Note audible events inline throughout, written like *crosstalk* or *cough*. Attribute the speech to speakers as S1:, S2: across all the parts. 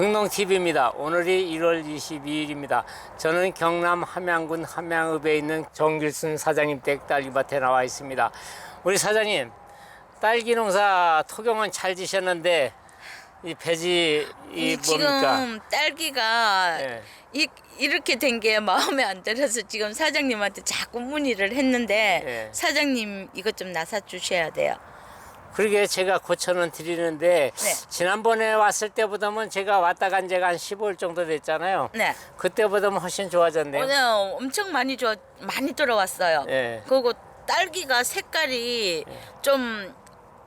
S1: 흥농TV입니다. 오늘이 1월 22일입니다. 저는 경남 함양군 함양읍에 있는 정길순 사장님 댁 딸기밭에 나와 있습니다. 우리 사장님, 딸기 농사 토경은 잘 지셨는데 이 배지
S2: 이이
S1: 뭡니까?
S2: 지금 딸기가
S1: 예.
S2: 이, 이렇게 된 게 마음에 안 들어서 지금 사장님한테 자꾸 문의를 했는데
S1: 예.
S2: 사장님 이것 좀 나사 주셔야 돼요.
S1: 그러게 제가 고쳐는 드리는데
S2: 네.
S1: 지난번에 왔을 때보다는 제가 왔다 간 지가 한 15일 정도 됐잖아요.
S2: 네.
S1: 그때보다는 훨씬 좋아졌네요.
S2: 오늘 엄청 많이 좋아 많이 들어왔어요.
S1: 예.
S2: 그리고 딸기가 색깔이 좀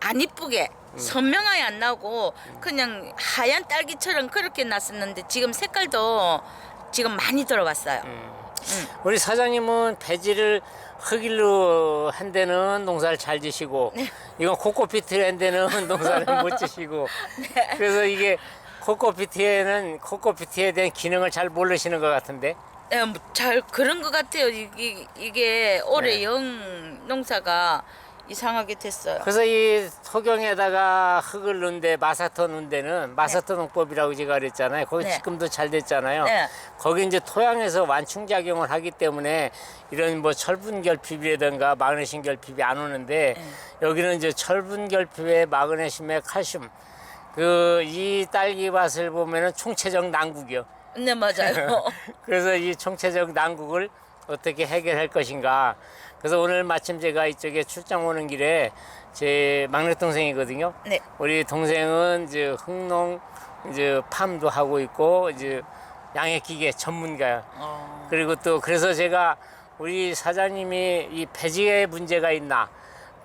S2: 안 이쁘게
S1: 음.
S2: 선명하게 안 나고 그냥 하얀 딸기처럼 그렇게 났었는데 지금 색깔도 지금 많이 들어왔어요.
S1: 음. 우리 사장님은 배지를 흙일로 한 데는 농사를 잘 지시고 이건 코코피트를 한 데는 *laughs* 농사를 못 지시고. 그래서 이게 코코피트에는 코코피트에 대한 기능을 잘 모르시는 것 같은데?
S2: 예, 뭐잘 그런 것 같아요. 이게, 이게 올해
S1: 네.
S2: 영 농사가 이상하게 됐어요.
S1: 그래서 이 토경에다가 흙을 넣은 데 마사토 넣은 데는 마사토 농법이라고 제가 그랬잖아요 거기
S2: 네.
S1: 지금도 잘 됐잖아요
S2: 네.
S1: 거기 이제 토양에서 완충작용을 하기 때문에 이런 뭐 철분 결핍이라든가 마그네슘 결핍이 안 오는데
S2: 네.
S1: 여기는 이제 철분 결핍에 마그네슘에 칼슘 그 이 딸기밭을 보면은 총체적 난국이요
S2: 네, 맞아요. *laughs*
S1: 그래서 이 총체적 난국을 어떻게 해결할 것인가. 그래서 오늘 마침 제가 이쪽에 출장 오는 길에 제 막내 동생이거든요.
S2: 네.
S1: 우리 동생은 이제 흥농 이제 팜도 하고 있고 이제 양액기계 전문가야.
S2: 어,
S1: 그리고 또 그래서 제가 우리 사장님이 이 배지에 문제가 있나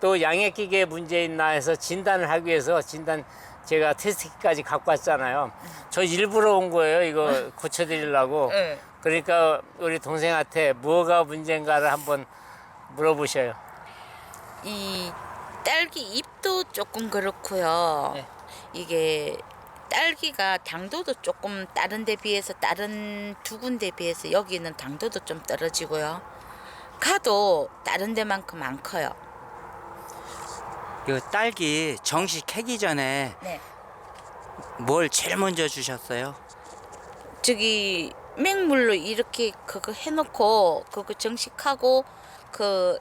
S1: 또 양액기계에 문제 있나 해서 진단을 하기 위해서 진단 제가 테스트기까지 갖고 왔잖아요. 저 일부러 온 거예요. 이거 고쳐드리려고. *laughs*
S2: 네.
S1: 그러니까 우리 동생한테 뭐가 문제인가를 한번 물어보셔요.
S2: 이 딸기 잎도 조금 그렇고요.
S1: 네.
S2: 이게 딸기가 당도도 조금 다른 데 비해서 다른 두 군데 비해서 여기는 당도도 좀 떨어지고요. 가도 다른 데만큼 안 커요.
S3: 그 딸기 정식 캐기 전에
S2: 네.
S3: 뭘 제일 먼저 주셨어요?
S2: 저기 맹물로 이렇게 그거 해놓고 그거 정식하고 그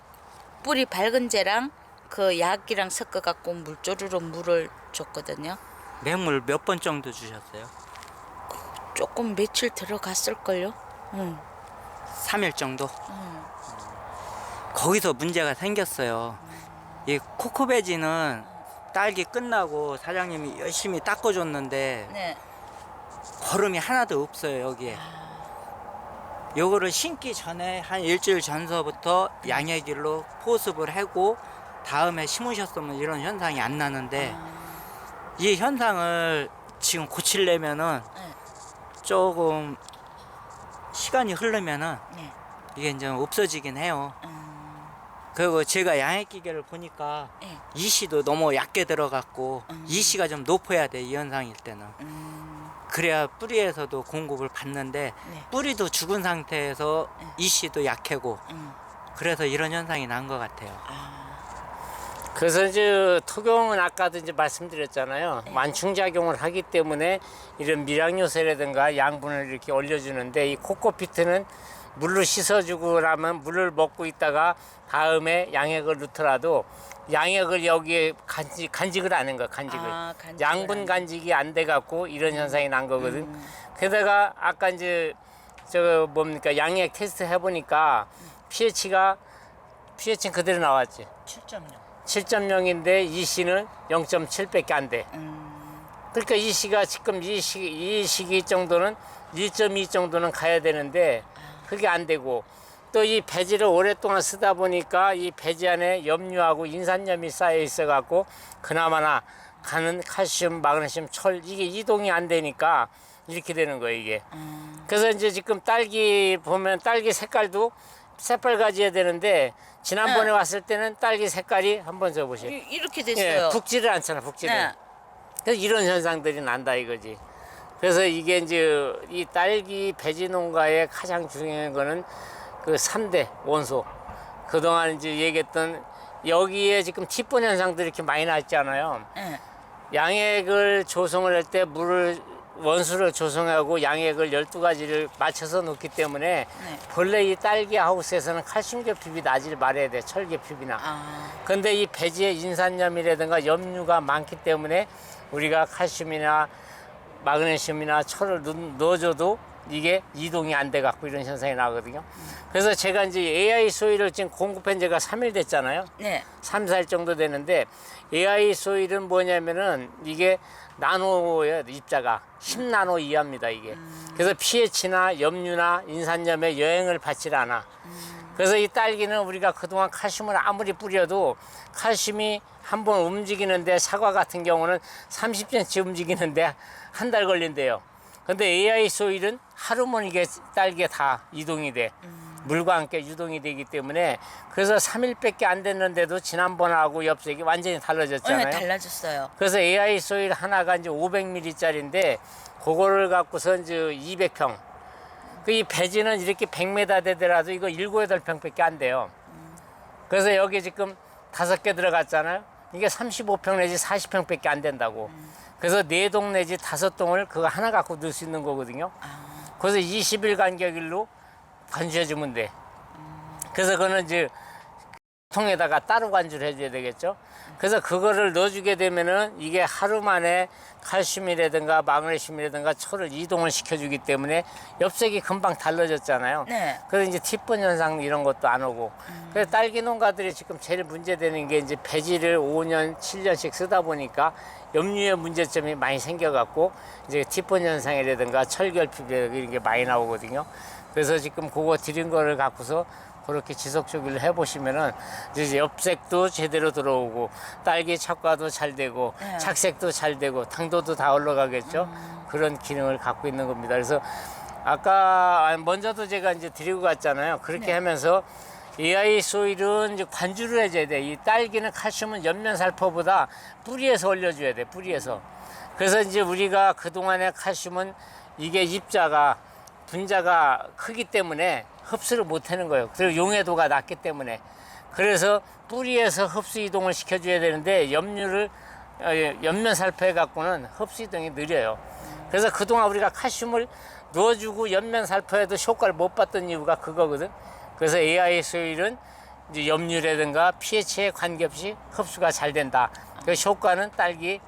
S2: 뿌리 밝은 재랑 그 약이랑 섞어 갖고 물조르로 물을 줬거든요.
S3: 맹물 몇 번 정도 주셨어요?
S2: 조금 며칠 들어갔을 걸요. 응.
S3: 3일 정도?
S2: 응.
S3: 거기서 문제가 생겼어요. 이 코코베지는 딸기 끝나고 사장님이 열심히 닦아줬는데
S2: 네.
S3: 거름이 하나도 없어요 여기에. 요거를 심기 전에 한 일주일 전서부터 양해길로 포습을 하고 다음에 심으셨으면 이런 현상이 안 나는데 이 현상을 지금 고치려면은
S2: 네.
S3: 조금 시간이 흐르면은
S2: 네.
S3: 이게 이제 없어지긴 해요.
S2: 음,
S3: 그리고 제가 양액기계를 보니까
S2: 네.
S3: 이시도 너무 얕게 들어갔고
S2: 음.
S3: 이시가 좀 높아야 돼 이 현상일 때는
S2: 음,
S3: 그래야 뿌리에서도 공급을 받는데
S2: 네.
S3: 뿌리도 죽은 상태에서
S2: 네.
S3: 이시도 약하고
S2: 음.
S3: 그래서 이런 현상이 난 것 같아요.
S1: 그래서 이제 토경은 아까도 이제 말씀드렸잖아요. 완충작용을 하기 때문에 이런 미량요소라든가 양분을 이렇게 올려주는데 이 코코피트는 물로 씻어주고 나면 물을 먹고 있다가 다음에 양액을 넣더라도 양액을 여기에 간직, 간직을 안 한 거야, 간직을.
S2: 아, 간직을
S1: 양분
S2: 안
S1: 간직이 안 돼 갖고 이런 현상이 난 거거든. 게다가 아까 이제 저 뭡니까 양액 테스트 해보니까 pH가 pH는 그대로 나왔지.
S2: 7.0.
S1: 7.0인데 이 시는 0.7밖에 안 돼.
S2: 음,
S1: 그러니까 이 시가 지금 이 시, 이 시기 정도는 1.2 정도는 가야 되는데 그게 안 되고 또 이 배지를 오랫동안 쓰다 보니까 이 배지 안에 염류하고 인산염이 쌓여 있어 갖고 그나마나 가는 칼슘, 마그네슘, 철 이게 이동이 안 되니까 이렇게 되는 거예요 이게. 그래서 이제 지금 딸기 보면 딸기 색깔도 새빨가지야 되는데 지난번에
S2: 네.
S1: 왔을 때는 딸기 색깔이 한번 줘 보세요.
S2: 이- 이렇게
S1: 예,
S2: 됐어요.
S1: 붓지를 않잖아, 붓지를.
S2: 네.
S1: 그래서 이런 현상들이 난다 이거지. 그래서 이게 이제 이 딸기 배지 농가의 가장 중요한 거는 그 3대 원소. 그동안 이제 얘기했던 여기에 지금 티분 현상들이 이렇게 많이 났잖아요.
S2: 네.
S1: 양액을 조성을 할 때 물을 원수를 조성하고 양액을 12가지를 맞춰서 놓기 때문에
S2: 네.
S1: 본래 이 딸기 하우스에서는 칼슘 결핍이 나질 말아야 돼. 철 결핍이나.
S2: 아,
S1: 근데 이 배지에 인산염이라든가 염류가 많기 때문에 우리가 칼슘이나 마그네슘이나 철을 넣- 넣어줘도 이게 이동이 안 돼 갖고 이런 현상이 나거든요. 그래서 제가 이제 AI 소일을 지금 공급한 지가 3일 됐잖아요.
S2: 네.
S1: 3, 4일 정도 되는데 AI 소일은 뭐냐면은 이게 나노예요 입자가 10나노 이하입니다 이게 그래서 pH나 염류나 인산염에 여행을 받질 않아 그래서 이 딸기는 우리가 그동안 칼슘을 아무리 뿌려도 칼슘이 한 번 움직이는데 사과 같은 경우는 30cm 움직이는데 한 달 걸린대요 근데 AI 소일은 하루면 이게 딸기에 다 이동이 돼 물과 함께 유동이 되기 때문에 그래서 3일밖에 안 됐는데도 지난번하고 엽색이 완전히 달라졌잖아요.
S2: 네, 달라졌어요.
S1: 그래서 AI 소일 하나가 이제 500ml짜리인데 그거를 갖고서 이제 200평. 그 이 배지는 이렇게 100m 되더라도 이거 7, 8평밖에 안 돼요. 그래서 여기 지금 다섯 개 들어갔잖아요. 이게 35평 내지 40평밖에 안 된다고. 그래서 네 동 내지 다섯 동을 그거 하나 갖고 넣을 수 있는 거거든요. 그래서 20일 간격일로 관주해 주면 돼. 그래서 그거는 이제 통에다가 따로 관주를 해줘야 되겠죠. 그래서 그거를 넣어주게 되면은 이게 하루 만에 칼슘이라든가 마그네슘이라든가 철을 이동을 시켜주기 때문에 엽색이 금방 달라졌잖아요.
S2: 네.
S1: 그래서 이제 티분 현상 이런 것도 안 오고. 그래서 딸기 농가들이 지금 제일 문제되는 게 이제 배지를 5년, 7년씩 쓰다 보니까 염류의 문제점이 많이 생겨갖고 이제 티분 현상이라든가 철결핍 이런 게 많이 나오거든요. 그래서 지금 그거 드린 거를 갖고서 그렇게 지속적으로 해보시면은 이제 엽색도 제대로 들어오고 딸기 착과도 잘 되고
S2: 네.
S1: 착색도 잘 되고 당도도 다 올라가겠죠. 그런 기능을 갖고 있는 겁니다. 그래서 아까 먼저도 제가 이제 드리고 갔잖아요. 그렇게 하면서 AI 소일은 이제 관주를 해줘야 돼. 이 딸기는 칼슘은 옆면살포보다 뿌리에서 올려줘야 돼. 뿌리에서. 그래서 이제 우리가 그동안의 칼슘은 이게 입자가 분자가 크기 때문에 흡수를 못 하는 거예요. 그리고 용해도가 낮기 때문에. 그래서 뿌리에서 흡수 이동을 시켜줘야 되는데 염류를 어, 예, 옆면 살포해 갖고는 흡수 이동이 느려요. 그래서 그동안 우리가 칼슘을 넣어주고 옆면 살포해도 효과를 못 봤던 이유가 그거거든. 그래서 AI 소일은 이제 염류라든가 pH에 관계없이 흡수가 잘 된다. 그 효과는 딸기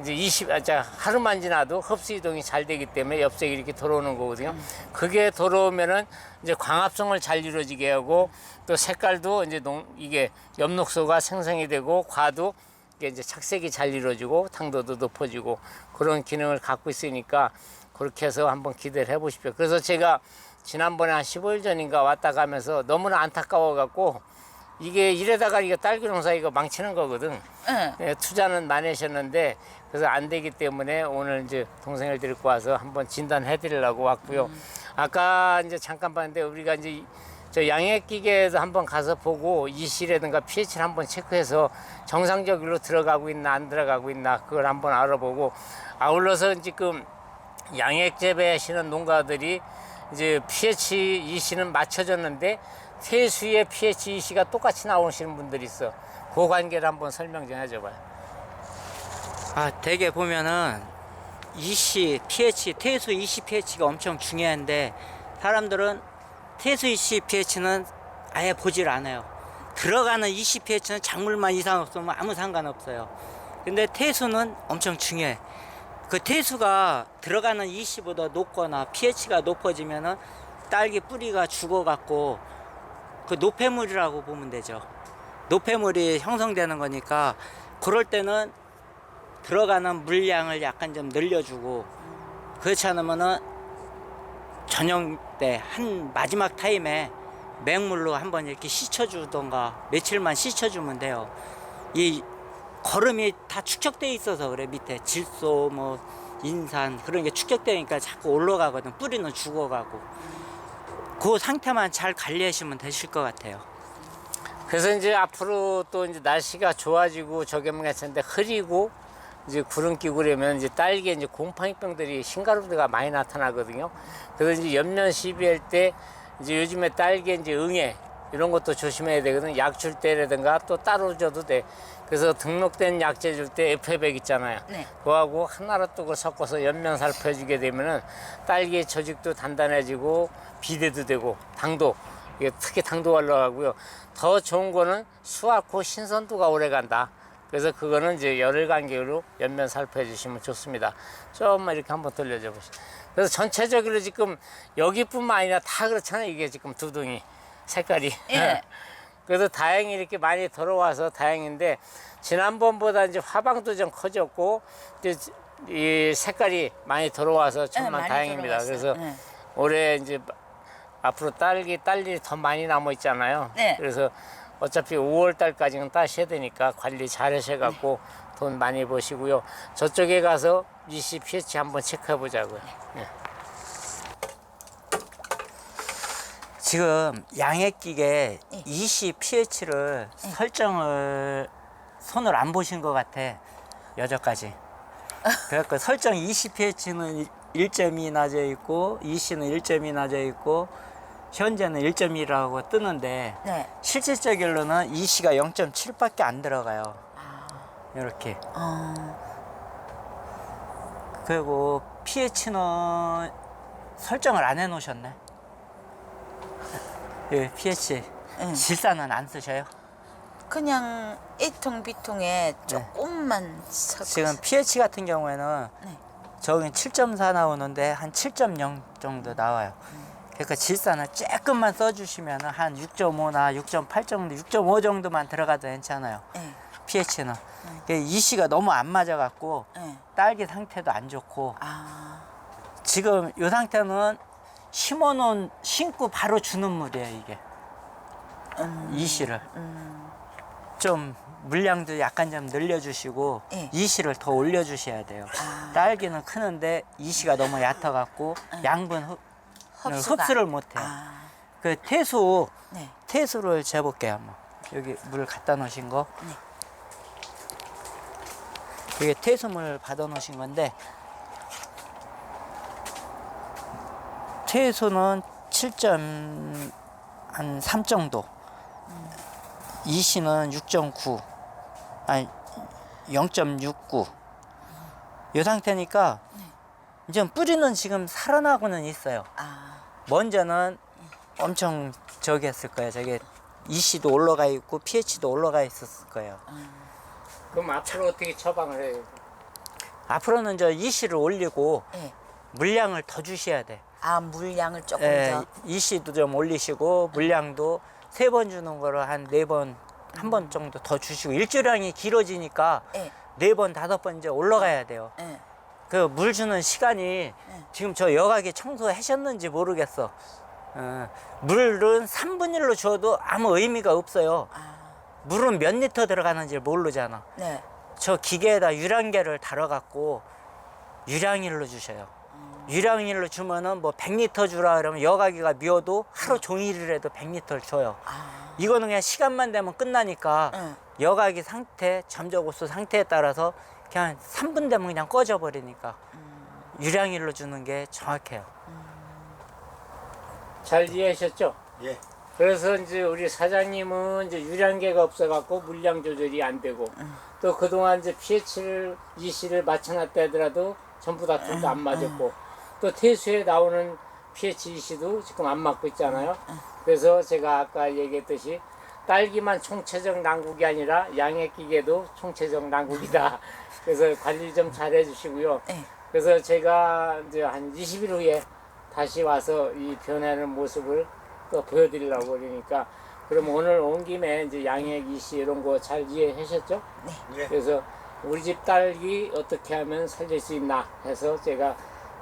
S1: 이제 20, 아, 자, 하루만 지나도 흡수 이동이 잘 되기 때문에 엽색이 이렇게 들어오는 거거든요. 그게 들어오면은 이제 광합성을 잘 이루어지게 하고 또 색깔도 이제 농, 이게 엽록소가 생성이 되고 과도 이게 이제 착색이 잘 이루어지고 당도도 높아지고 그런 기능을 갖고 있으니까 그렇게 해서 한번 기대를 해보십시오. 그래서 제가 지난번에 한 15일 전인가 왔다 가면서 너무나 안타까워 갖고 이게 이래다가 이거 딸기 농사 이거 망치는 거거든.
S2: 응.
S1: 예, 투자는 많이 하셨는데 그래서 안 되기 때문에 오늘 이제 동생을 데리고 와서 한번 진단해 드리려고 왔고요. 아까 이제 잠깐 봤는데 우리가 이제 이- 저 양액 기계에도 한번 가서 보고 이시라든가 pH를 한번 체크해서 정상적으로 들어가고 있나 안 들어가고 있나 그걸 한번 알아보고 아울러서 지금 양액 재배하시는 농가들이 이제 pH 이시는 맞춰졌는데 세수의 pH 이시가 똑같이 나오시는 분들이 있어. 그 관계를 한번 설명 좀 해줘봐요.
S3: 아, 되게 보면은 이시, pH, 태수 이시 pH가 엄청 중요한데 사람들은 태수 이시 pH는 아예 보질 않아요. 들어가는 이시 pH는 작물만 이상 없으면 아무 상관없어요. 근데 태수는 엄청 중요해. 그 태수가 들어가는 이시보다 높거나 pH가 높아지면은 딸기 뿌리가 죽어갖고 그 노폐물이라고 보면 되죠. 노폐물이 형성되는 거니까 그럴 때는 들어가는 물량을 약간 좀 늘려주고 그렇지 않으면은 저녁 때 한 마지막 타임에 맹물로 한번 이렇게 씻어주던가 며칠만 씻어주면 돼요. 이 거름이 다 축적돼 있어서 그래 밑에 질소 뭐 인산 그런 게 축적되니까 자꾸 올라가거든 뿌리는 죽어가고 그 상태만 잘 관리하시면 되실 것 같아요.
S1: 그래서 이제 앞으로 또 이제 날씨가 좋아지고 저겸 같은데 흐리고 이제 구름 끼고 그러면 이제 딸기에 이제 곰팡이병들이 싱가루드가 많이 나타나거든요. 그래서 이제 연면 시비할 때 이제 요즘에 딸기에 이제 응애 이런 것도 조심해야 되거든. 약 줄 때라든가 또 따로 줘도 돼. 그래서 등록된 약재 줄때 F100 있잖아요.
S2: 네.
S1: 그거하고 하나로 뚝을 섞어서 옆면 살펴주게 되면은 딸기의 조직도 단단해지고 비대도 되고 당도 이게 특히 당도 올라가고요. 더 좋은 거는 수확 후 신선도가 오래 간다. 그래서 그거는 이제 열흘 간격으로 옆면 살펴주시면 좋습니다. 조금만 이렇게 한번 돌려줘 보시죠. 그래서 전체적으로 지금 여기뿐만 아니라 다 그렇잖아요. 이게 지금 두둥이 색깔이.
S2: 예. *laughs*
S1: 그래서 다행히 이렇게 많이 들어와서 다행인데 지난번보다 이제 화방도 좀 커졌고 이제 이 색깔이 많이 들어와서 정말
S2: 많이
S1: 다행입니다.
S2: 들어왔어요.
S1: 그래서
S2: 네.
S1: 올해 이제 앞으로 딸기 딸 일이 더 많이 남아 있잖아요.
S2: 네.
S1: 그래서 어차피 5월 달까지는 따셔야 되니까 관리 잘 하셔 갖고
S2: 네.
S1: 돈 많이 버시고요. 저쪽에 가서 이씨 pH 한번 체크해 보자고요. 네.
S3: 지금 양액기계
S2: 예.
S3: 20 pH를 설정을 손을 안 보신 것 같아 여전까지. 그래갖고 설정 20 pH는 1.2 낮아 있고 20는 1.2 낮아 있고 현재는 1.2라고 뜨는데
S2: 네.
S3: 실질적으로는 2C가 0.7밖에 안 들어가요. 이렇게.
S2: 어,
S3: 그리고 pH는 설정을 안 해놓으셨네. 예, pH.
S2: 응.
S3: 질산은 안 쓰셔요?
S2: 그냥 A통 B통에 조금만 섞어.
S3: 지금 pH 같은 경우에는
S2: 네.
S3: 저기 7.4 나오는데 한 7.0 정도 나와요. 그러니까 질산을 조금만 써주시면 한 6.5나 6.8 정도, 6.5 정도만 들어가도 괜찮아요.
S2: 네.
S3: pH는. 이 씨가 너무 안 맞아갖고
S2: 네.
S3: 딸기 상태도 안 좋고
S2: 아,
S3: 지금 이 상태는 심어놓은 신고 바로 주는 물이에요 이게
S2: 음,
S3: 이 씨를 좀 물량도 약간 좀 늘려주시고
S2: 예.
S3: 이 씨를 더 올려주셔야 돼요
S2: 아.
S3: 딸기는 크는데 이 씨가 너무 얕아갖고 양분 흡,
S2: 흡수가.
S3: 흡수를 못해요
S2: 아,
S3: 그 태수
S2: 네.
S3: 태수를 재볼게요 한번 여기 물 갖다 놓으신 거
S2: 네.
S3: 이게 태수물 받아 놓으신 건데 태수는 7.3 정도 이씨는 6.9 아니 0.69 이 상태니까 이제 뿌리는 지금 살아나고는 있어요
S2: 아,
S3: 먼저는 엄청 저기 했을 거예요. 저게 EC도 올라가 있고 pH도 올라가 있었을 거예요.
S1: 그럼 앞으로 어떻게 처방을 해요?
S3: 앞으로는 저 EC를 올리고
S2: 예.
S3: 물량을 더 주셔야 돼.
S2: 아 물량을 조금
S3: 예,
S2: 더.
S3: EC도 좀 올리시고 물량도 세 번 주는 거를 한 네 번, 한 번 정도 더 주시고 일주량이 길어지니까
S2: 예.
S3: 네 번, 다섯 번 이제 올라가야 돼요.
S2: 예.
S3: 그 물 주는 시간이 지금 저 여각에 청소하셨는지 모르겠어. 어, 물은 3분 1로 줘도 아무 의미가 없어요.
S2: 아,
S3: 물은 몇 리터 들어가는지 모르잖아.
S2: 네.
S3: 저 기계에다 유량계를 달아갖고 유량일로 주셔요. 유량일로 주면은 뭐 100리터 주라 그러면 여가기가 미워도 하루 종일이라도 100리터를 줘요.
S2: 아,
S3: 이거는 그냥 시간만 되면 끝나니까
S2: 응.
S3: 여가기 상태, 잠적호수 상태에 따라서 그냥 3분 되면 그냥 꺼져버리니까 유량일로 주는 게 정확해요.
S1: 잘 이해하셨죠?
S4: 예.
S1: 그래서 이제 우리 사장님은 이제 유량계가 없어갖고 물량 조절이 안 되고 또 그동안 이제 pH를 EC를 맞춰놨다 하더라도 전부 다 둘 다 안 맞았고 또 태수에 나오는 pH EC도 지금 안 맞고 있잖아요. 그래서 제가 아까 얘기했듯이 딸기만 총체적 난국이 아니라 양액기계도 총체적 난국이다. *laughs* 그래서 관리 좀 잘 해주시고요.
S2: 네.
S1: 그래서 제가 이제 한 20일 후에 다시 와서 이 변하는 모습을 또 보여드리려고 그러니까 그럼 오늘 온 김에 이제 양액 이씨 이런 거 잘 이해하셨죠?
S4: 예.
S1: 그래서 우리 집 딸기 어떻게 하면 살릴 수 있나 해서 제가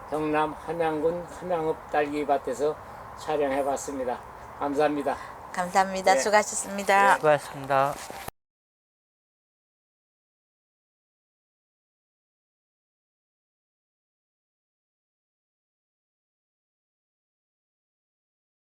S1: 경남 함양군 함양읍 딸기밭에서 촬영해 봤습니다. 감사합니다.
S2: 감사합니다.
S1: 네.
S2: 수고하셨습니다.
S3: 수고하셨습니다.